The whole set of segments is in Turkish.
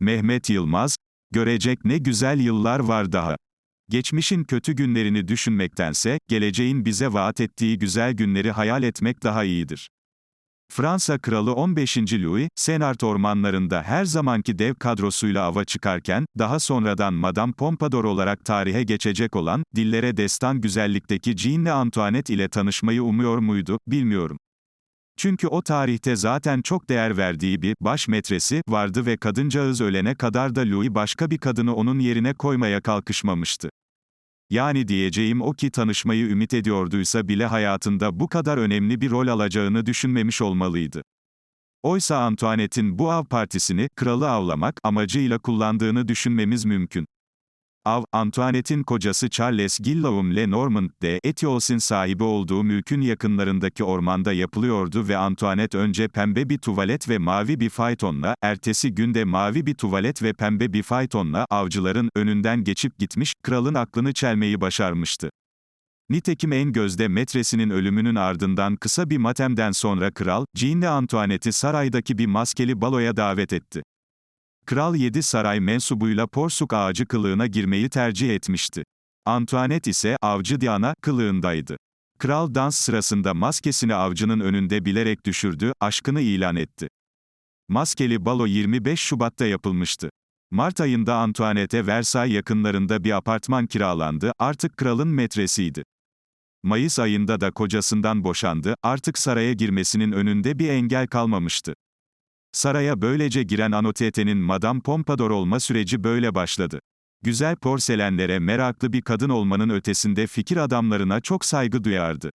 Mehmet Yılmaz, görecek ne güzel yıllar var daha. Geçmişin kötü günlerini düşünmektense, geleceğin bize vaat ettiği güzel günleri hayal etmek daha iyidir. Fransa Kralı 15. Louis, Senart ormanlarında her zamanki dev kadrosuyla ava çıkarken, daha sonradan Madame Pompadour olarak tarihe geçecek olan, dillere destan güzellikteki Jeanne Antoinette ile tanışmayı umuyor muydu, bilmiyorum. Çünkü o tarihte zaten çok değer verdiği bir baş metresi vardı ve kadıncağız ölene kadar da Louis başka bir kadını onun yerine koymaya kalkışmamıştı. Yani diyeceğim o ki tanışmayı ümit ediyorduysa bile hayatında bu kadar önemli bir rol alacağını düşünmemiş olmalıydı. Oysa Antoinette'in bu av partisini, kralı avlamak, amacıyla kullandığını düşünmemiz mümkün. Av, Antoinette'in kocası Charles Guillaume Lenormand Etiols'in sahibi olduğu mülkün yakınlarındaki ormanda yapılıyordu ve Antoinette önce pembe bir tuvalet ve mavi bir faytonla, ertesi günde mavi bir tuvalet ve pembe bir faytonla avcıların önünden geçip gitmiş, kralın aklını çelmeyi başarmıştı. Nitekim en gözde metresinin ölümünün ardından kısa bir matemden sonra kral, Jeanne Antoinette'i saraydaki bir maskeli baloya davet etti. Kral 7 saray mensubuyla porsuk ağacı kılığına girmeyi tercih etmişti. Antoinette ise avcı Diana kılığındaydı. Kral dans sırasında maskesini avcının önünde bilerek düşürdü, aşkını ilan etti. Maskeli balo 25 Şubat'ta yapılmıştı. Mart ayında Antoinette Versailles yakınlarında bir apartman kiralandı, artık kralın metresiydi. Mayıs ayında da kocasından boşandı, artık saraya girmesinin önünde bir engel kalmamıştı. Saraya böylece giren Anotete'nin Madame Pompadour olma süreci böyle başladı. Güzel porselenlere meraklı bir kadın olmanın ötesinde fikir adamlarına çok saygı duyardı.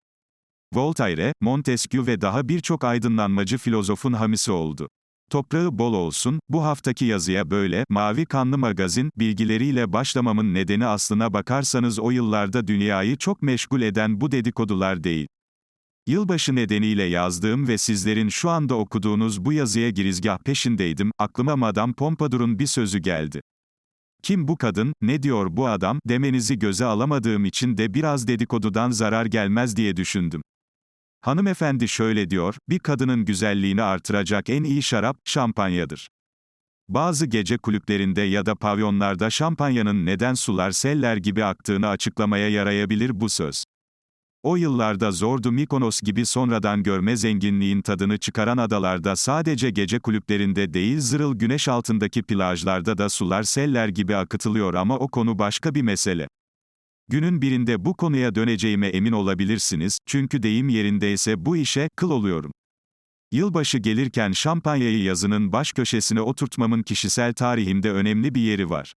Voltaire, Montesquieu ve daha birçok aydınlanmacı filozofun hamisi oldu. Toprağı bol olsun, bu haftaki yazıya böyle, mavi kanlı magazin, bilgileriyle başlamamın nedeni aslına bakarsanız o yıllarda dünyayı çok meşgul eden bu dedikodular değil. Yılbaşı nedeniyle yazdığım ve sizlerin şu anda okuduğunuz bu yazıya girizgah peşindeydim, aklıma Madame Pompadour'un bir sözü geldi. Kim bu kadın, ne diyor bu adam, demenizi göze alamadığım için de biraz dedikodudan zarar gelmez diye düşündüm. Hanımefendi şöyle diyor, bir kadının güzelliğini artıracak en iyi şarap, şampanyadır. Bazı gece kulüplerinde ya da pavyonlarda şampanyanın neden sular seller gibi aktığını açıklamaya yarayabilir bu söz. O yıllarda zordu Mikonos gibi sonradan görme zenginliğin tadını çıkaran adalarda sadece gece kulüplerinde değil zırıl güneş altındaki plajlarda da sular seller gibi akıtılıyor ama o konu başka bir mesele. Günün birinde bu konuya döneceğime emin olabilirsiniz, çünkü deyim yerindeyse bu işe, kıl oluyorum. Yılbaşı gelirken şampanyayı yazının baş köşesine oturtmamın kişisel tarihimde önemli bir yeri var.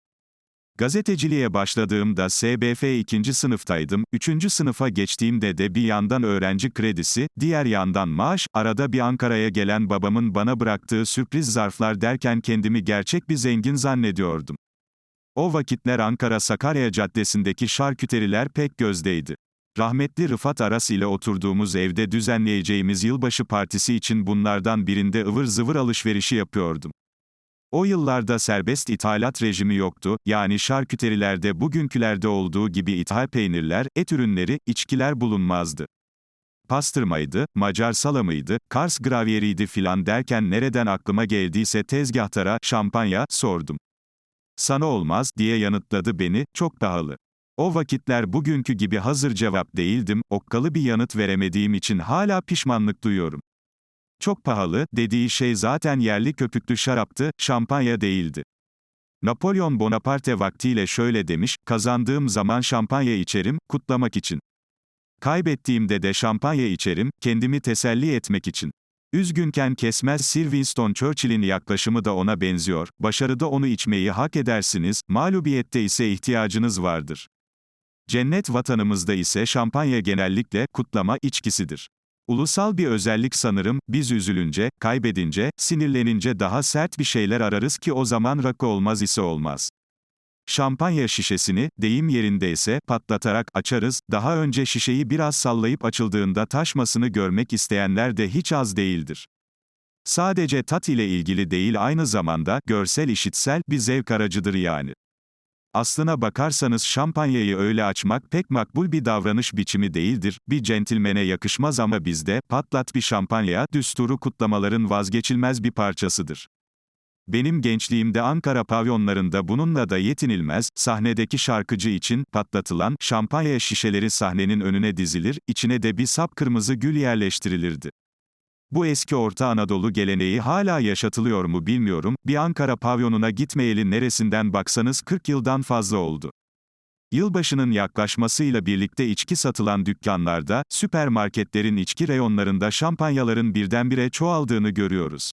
Gazeteciliğe başladığımda SBF 2. sınıftaydım, 3. sınıfa geçtiğimde de bir yandan öğrenci kredisi, diğer yandan maaş, arada bir Ankara'ya gelen babamın bana bıraktığı sürpriz zarflar derken kendimi gerçek bir zengin zannediyordum. O vakitler Ankara Sakarya Caddesi'ndeki şarküteriler pek gözdeydi. Rahmetli Rıfat Aras ile oturduğumuz evde düzenleyeceğimiz yılbaşı partisi için bunlardan birinde ıvır zıvır alışverişi yapıyordum. O yıllarda serbest ithalat rejimi yoktu, yani şarküterilerde bugünkülerde olduğu gibi ithal peynirler, et ürünleri, içkiler bulunmazdı. Pastırmaydı, Macar salamıydı, Kars gravyeriydi filan derken nereden aklıma geldiyse tezgahtara, şampanya, sordum. Sana olmaz, diye yanıtladı beni, çok pahalı. O vakitler bugünkü gibi hazır cevap değildim, okkalı bir yanıt veremediğim için hala pişmanlık duyuyorum. Çok pahalı, dediği şey zaten yerli köpüklü şaraptı, şampanya değildi. Napolyon Bonaparte vaktiyle şöyle demiş, kazandığım zaman şampanya içerim, kutlamak için. Kaybettiğimde de şampanya içerim, kendimi teselli etmek için. Üzgünken kesmez Sir Winston Churchill'in yaklaşımı da ona benziyor, başarıda onu içmeyi hak edersiniz, mağlubiyette ise ihtiyacınız vardır. Cennet vatanımızda ise şampanya genellikle, kutlama, içkisidir. Ulusal bir özellik sanırım, biz üzülünce, kaybedince, sinirlenince daha sert bir şeyler ararız ki o zaman rakı olmaz ise olmaz. Şampanya şişesini, deyim yerindeyse, patlatarak açarız, daha önce şişeyi biraz sallayıp açıldığında taşmasını görmek isteyenler de hiç az değildir. Sadece tat ile ilgili değil aynı zamanda, görsel işitsel, bir zevk aracıdır yani. Aslına bakarsanız şampanyayı öyle açmak pek makbul bir davranış biçimi değildir, bir centilmene yakışmaz ama bizde, patlat bir şampanya, düsturu kutlamaların vazgeçilmez bir parçasıdır. Benim gençliğimde Ankara pavyonlarında bununla da yetinilmez, sahnedeki şarkıcı için patlatılan şampanya şişeleri sahnenin önüne dizilir, içine de bir sapkırmızı gül yerleştirilirdi. Bu eski Orta Anadolu geleneği hala yaşatılıyor mu bilmiyorum, bir Ankara pavyonuna gitmeyeli neresinden baksanız 40 yıldan fazla oldu. Yılbaşının yaklaşmasıyla birlikte içki satılan dükkanlarda, süpermarketlerin içki reyonlarında şampanyaların birdenbire çoğaldığını görüyoruz.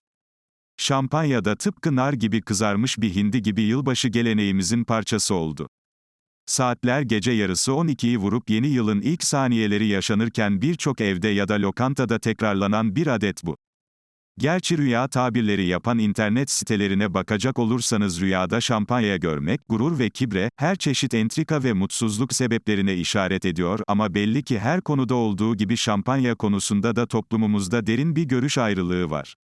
Şampanya da tıpkı nar gibi kızarmış bir hindi gibi yılbaşı geleneğimizin parçası oldu. Saatler gece yarısı 12'yi vurup yeni yılın ilk saniyeleri yaşanırken birçok evde ya da lokantada tekrarlanan bir adet bu. Gerçi rüya tabirleri yapan internet sitelerine bakacak olursanız rüyada şampanya görmek, gurur ve kibre, her çeşit entrika ve mutsuzluk sebeplerine işaret ediyor ama belli ki her konuda olduğu gibi şampanya konusunda da toplumumuzda derin bir görüş ayrılığı var.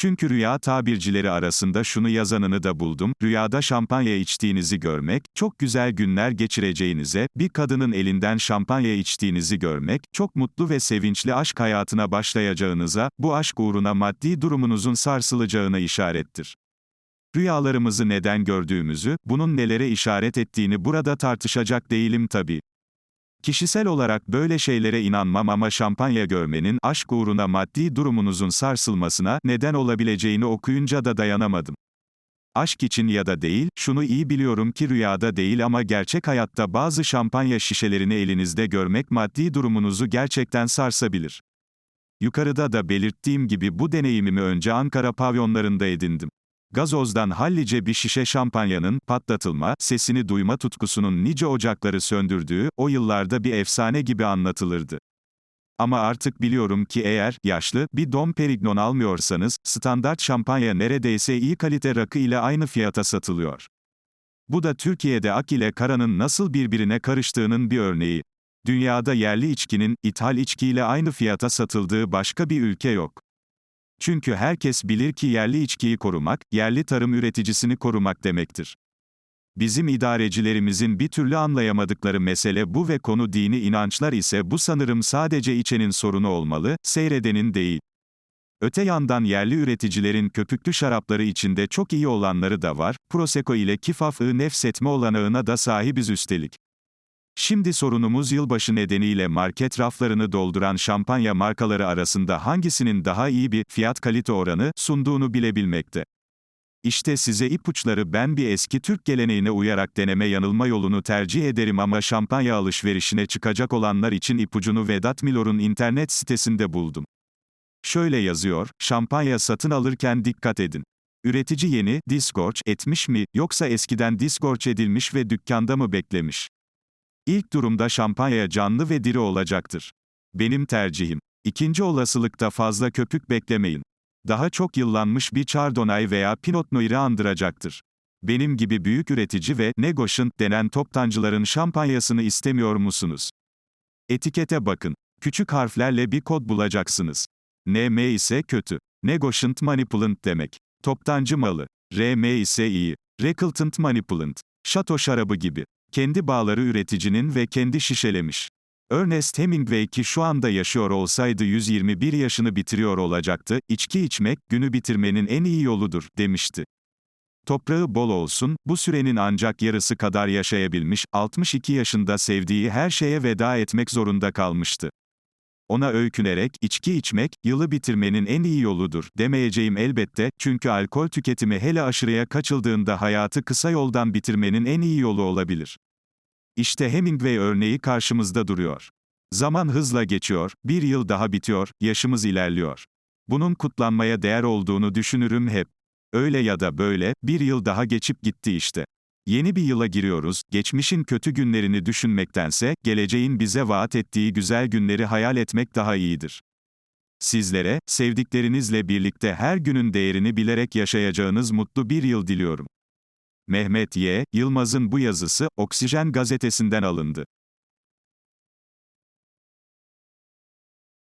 Çünkü rüya tabircileri arasında şunu yazanını da buldum, rüyada şampanya içtiğinizi görmek, çok güzel günler geçireceğinize, bir kadının elinden şampanya içtiğinizi görmek, çok mutlu ve sevinçli aşk hayatına başlayacağınıza, bu aşk uğruna maddi durumunuzun sarsılacağına işarettir. Rüyalarımızı neden gördüğümüzü, bunun nelere işaret ettiğini burada tartışacak değilim tabii. Kişisel olarak böyle şeylere inanmam ama şampanya görmenin aşk uğruna maddi durumunuzun sarsılmasına neden olabileceğini okuyunca da dayanamadım. Aşk için ya da değil, şunu iyi biliyorum ki rüyada değil ama gerçek hayatta bazı şampanya şişelerini elinizde görmek maddi durumunuzu gerçekten sarsabilir. Yukarıda da belirttiğim gibi bu deneyimimi önce Ankara pavyonlarında edindim. Gazozdan hallice bir şişe şampanyanın, patlatılma, sesini duyma tutkusunun nice ocakları söndürdüğü, o yıllarda bir efsane gibi anlatılırdı. Ama artık biliyorum ki eğer, yaşlı, bir Dom Perignon almıyorsanız, standart şampanya neredeyse iyi kalite rakı ile aynı fiyata satılıyor. Bu da Türkiye'de ak ile karanın nasıl birbirine karıştığının bir örneği. Dünyada yerli içkinin, ithal içkiyle aynı fiyata satıldığı başka bir ülke yok. Çünkü herkes bilir ki yerli içkiyi korumak, yerli tarım üreticisini korumak demektir. Bizim idarecilerimizin bir türlü anlayamadıkları mesele bu ve konu dini inançlar ise bu sanırım sadece içenin sorunu olmalı, seyredenin değil. Öte yandan yerli üreticilerin köpüklü şarapları içinde çok iyi olanları da var, Prosecco ile kifaf-ı nefsetme olanağına da sahibiz üstelik. Şimdi sorunumuz yılbaşı nedeniyle market raflarını dolduran şampanya markaları arasında hangisinin daha iyi bir fiyat kalite oranı sunduğunu bilebilmekte. İşte size ipuçları ben bir eski Türk geleneğine uyarak deneme yanılma yolunu tercih ederim ama şampanya alışverişine çıkacak olanlar için ipucunu Vedat Milor'un internet sitesinde buldum. Şöyle yazıyor, şampanya satın alırken dikkat edin. Üretici yeni, disgorç etmiş mi, yoksa eskiden disgorç edilmiş ve dükkanda mı beklemiş? İlk durumda şampanya canlı ve diri olacaktır. Benim tercihim. İkinci olasılıkta fazla köpük beklemeyin. Daha çok yıllanmış bir Chardonnay veya Pinot Noir'i andıracaktır. Benim gibi büyük üretici ve negosant denen toptancıların şampanyasını istemiyor musunuz? Etikete bakın. Küçük harflerle bir kod bulacaksınız. NM ise kötü. Negosant manipulant demek. Toptancı malı. RM ise iyi. Recaltant manipulant. Şato şarabı gibi. Kendi bağları üreticinin ve kendi şişelemiş. Ernest Hemingway ki şu anda yaşıyor olsaydı 121 yaşını bitiriyor olacaktı, içki içmek, günü bitirmenin en iyi yoludur, demişti. Toprağı bol olsun, bu sürenin ancak yarısı kadar yaşayabilmiş, 62 yaşında sevdiği her şeye veda etmek zorunda kalmıştı. Ona öykünerek, içki içmek, yılı bitirmenin en iyi yoludur, demeyeceğim elbette, çünkü alkol tüketimi hele aşırıya kaçıldığında hayatı kısa yoldan bitirmenin en iyi yolu olabilir. İşte Hemingway örneği karşımızda duruyor. Zaman hızla geçiyor, bir yıl daha bitiyor, yaşımız ilerliyor. Bunun kutlanmaya değer olduğunu düşünürüm hep. Öyle ya da böyle, bir yıl daha geçip gitti işte. Yeni bir yıla giriyoruz, geçmişin kötü günlerini düşünmektense, geleceğin bize vaat ettiği güzel günleri hayal etmek daha iyidir. Sizlere, sevdiklerinizle birlikte her günün değerini bilerek yaşayacağınız mutlu bir yıl diliyorum. Mehmet Y. Yılmaz'ın bu yazısı, Oksijen gazetesinden alındı.